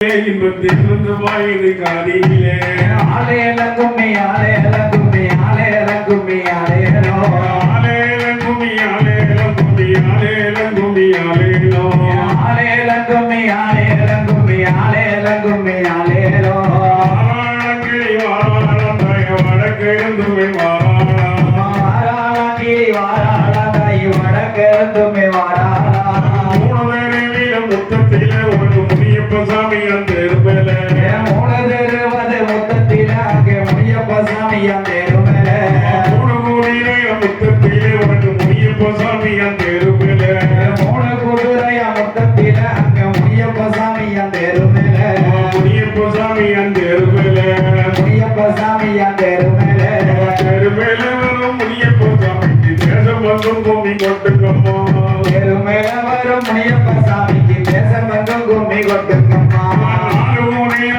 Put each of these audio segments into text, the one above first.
இன்பத்தை பிறந்த வாயிலை காதியிலே ஆலே இலங்கும்மி ஆலே இலங்கும்மி ஆலே இலங்கும்மி ஆலே ஆலே இலங்கும்மி ஆலே இலங்கும்மி ஆலே இலங்கும்மி ஆலே ஆலே இலங்கும்மி ஆலே இலங்கும்மி ஆலே இலங்கும்மி ஆலே வாராணகிரி வாராணதாய் வடக்கிழந்துமே வாராணா வாராணகிரி வாராணதாய் வடக்கிழந்துமே வாராணா Pazami and the கும்மி கொண்டுக்கம்மா எருமையில வரும் முனியப்ப சாமிக்கு தேசம் எங்கும் கும்மி கொண்டுக்கம்மா ஆறு முனையில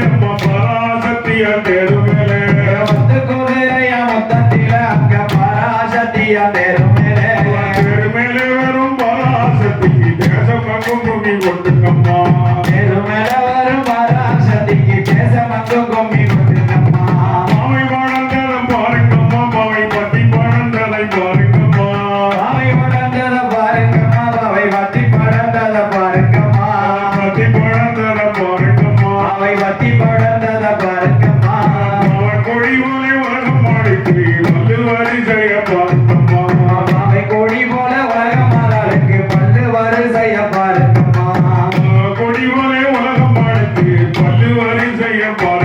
பாட்டி படந்தத பாருங்கம்மா அவன் கொடி போல உலகம் மாடிக்கு பல்லு வரிசைய பார்க்கம்மா அவன் கொடி போல உலகம் மாறாளுக்கு பல்லு வரிசைய பார்க்கம்மா கொடி போல உலகம் மாடிக்கு பல்லு வரிசைய பார்க்க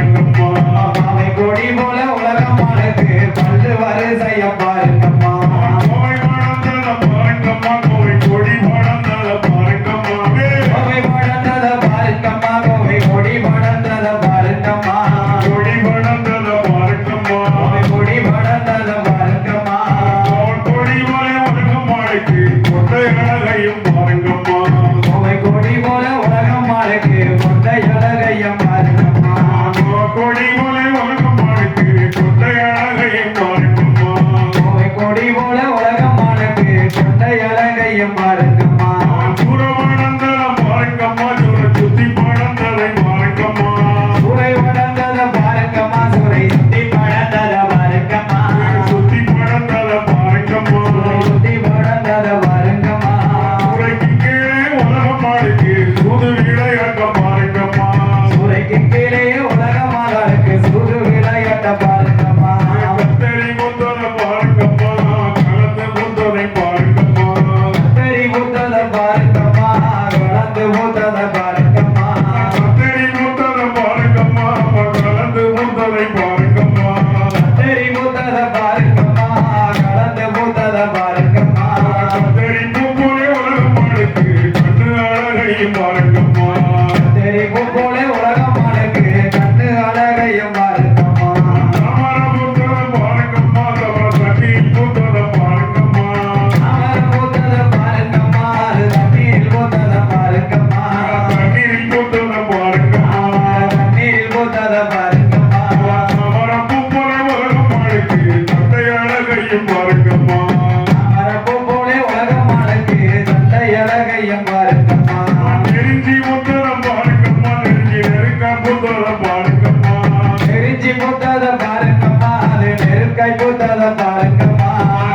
பாருங்கம்மா நெருக்காய் பூத்தத பாருங்கம்மா.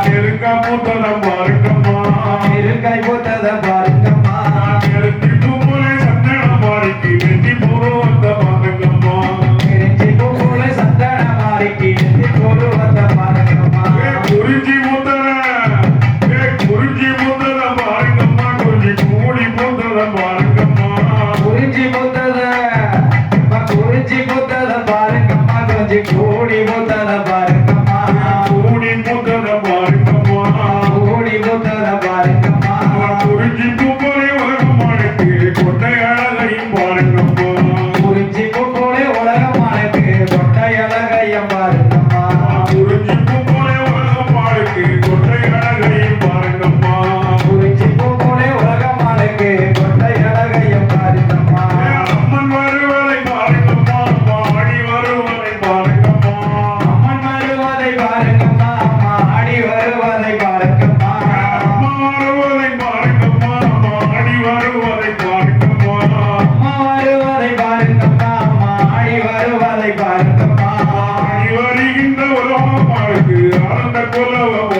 நெருக்கா பூத்தத வருகின்ற உலகம் ஆளுக்கு ஆனந்த குலவம்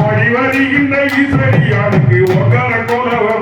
ஒளி வருகின்ற ஈஸ்வரியாருக்கு ஒக்கர கோலவோ